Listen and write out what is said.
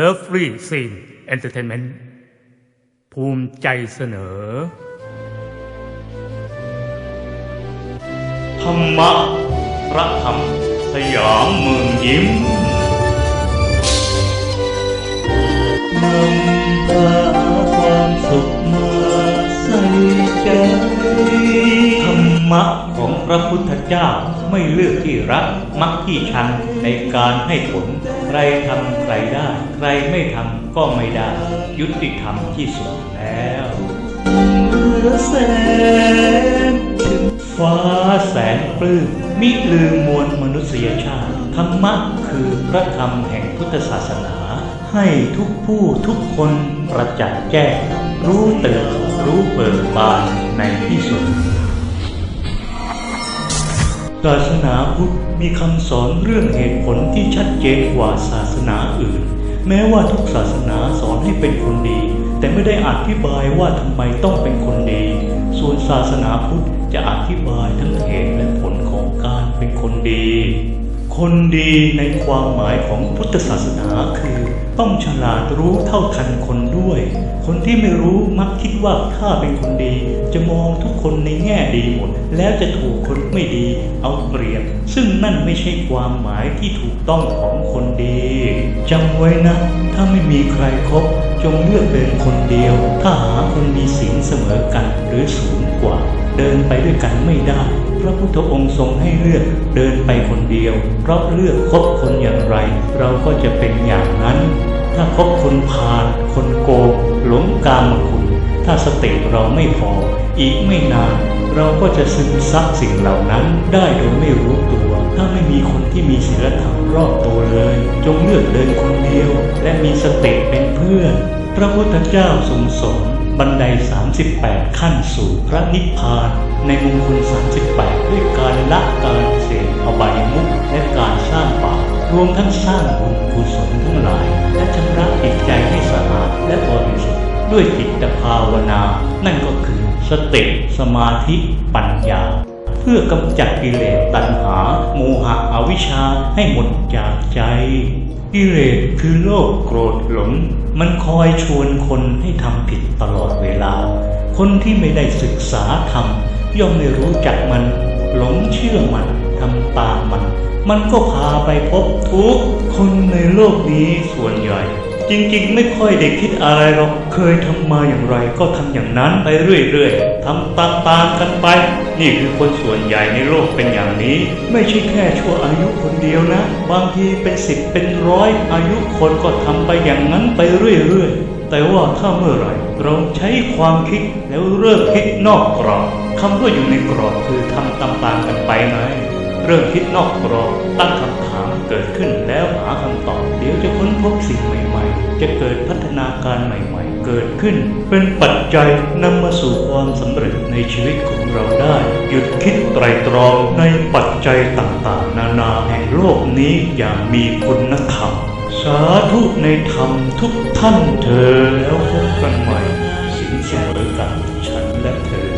Love Free Scene Entertainment ภูมิใจเสนอ ธรรมะพระธรรม สยามเมืองยิ้มนำพาความสุขมาใส่ใจ ธรรมะ พระพุทธเจ้าไม่เลือกที่รักมักที่ชังในการให้ผล ใครทำใครได้ ใครไม่ทำก็ไม่ได้ ยุติธรรมที่สุดแล้วเหลือแสงฟ้าแสนปลื้มมิลืมมวลมนุษยชาติ ธรรมะคือพระธรรมแห่งพุทธศาสนา ให้ทุกผู้ทุกคนประจักษ์แจ้งรู้ตื่นรู้เบิกบานในที่สุด ศาสนาพุทธมีคำสอนเรื่องเหตุผลที่ชัดเจนกว่าศาสนาอื่น แม้ว่าทุกศาสนาสอนให้เป็นคนดี แต่ไม่ได้อธิบายว่าทำไมต้องเป็นคนดี ส่วนศาสนาพุทธจะอธิบายทั้งเหตุและผลของการเป็นคนดี คนดีในความหมายของพุทธศาสนาคือ ต้องฉลาดรู้เท่าทันคนด้วย คนที่ไม่รู้มักคิดว่าถ้าเป็นคนดี จะมองทุกคนในแง่ดีหมด แล้วจะถูกคนไม่ดีเอาเปรียบ ซึ่งนั่นไม่ใช่ความหมายที่ถูกต้องของคนดีจำไว้นะ ถ้าไม่มีใครครบจงเลือกเป็นคนเดียว ถ้าหาคนมีศีลเสมอกันหรือสูงกว่า เดินไปด้วยกันไม่ได้ พระพุทธองค์ทรงให้เลือกเดินไปคนเดียว เพราะเลือกคบคนอย่างไร เราก็จะเป็นอย่างนั้น ถ้าคบคนพาลคนโกงหลงกามคุณ ถ้าสติเราไม่พอ อีกไม่นาน เราก็จะซึมซับสิ่งเหล่านั้นได้โดยไม่รู้ตัว ถ้าไม่มีคนที่มีศีลธรรมรอบตัวเลย จงเลือกเดินคนเดียว และมีสติเป็นเพื่อน พระพุทธเจ้าทรงสอนบันได 38 ขั้นสู่พระนิพพาน ในมงคล 38 ด้วยการละการเสพอบายมุขและการสร้างบาปรวมทั้งสร้างบุญกุศลทั้งหลาย และชำระจิตใจให้สะอาดและบริสุทธิ์ด้วยจิตภาวนา นั่นก็คือสติสมาธิปัญญา เพื่อกำจัดกิเลสตัณหา โมหะอวิชชาให้หมดจากใจ กิเลสคือโลภโกรธหลง มันคอยชวนคนให้ทำผิดตลอดเวลา คนที่ไม่ได้ศึกษาธรรมย่อมไม่รู้จักมัน หลงเชื่อมันทำตามมัน มันก็พาไปพบทุกคนในโลกนี้ส่วนใหญ่ จริงๆ ไม่ค่อยได้คิดอะไรหรอกเคยทำมาอย่างไรก็ทำอย่างนั้นไปเรื่อยๆทำตามๆกันไป นี่คือคนส่วนใหญ่ในโลกเป็นอย่างนี้ ไม่ใช่แค่ชั่วอายุคนเดียวนะ บางทีเป็นสิบเป็นร้อยอายุคนก็ทำไปอย่างนั้นไปเรื่อยๆ แต่ว่าถ้าเมื่อไหร่เราใช้ความคิดแล้วเริ่มคิดนอกกรอบคำว่าอยู่ในกรอบคือทำตามๆกันไปไงเริ่มคิดนอกกรอบตั้งคำถามเกิดขึ้นแล้วหาคำตอบ เดี๋ยวจะค้นพบสิ่งใหม่ จะเกิดพัฒนาการใหม่ๆ เกิดขึ้น เป็นปัจจัยนำมาสู่ความสำเร็จในชีวิตของเราได้ หยุดคิดไตรตรองในปัจจัยต่างๆ นานาแห่งโลกนี้อย่างมีคุณธรรม สาธุในธรรมทุกท่านเธอแล้วพบกันใหม่ สิ่งเสมอกันฉันและเธอ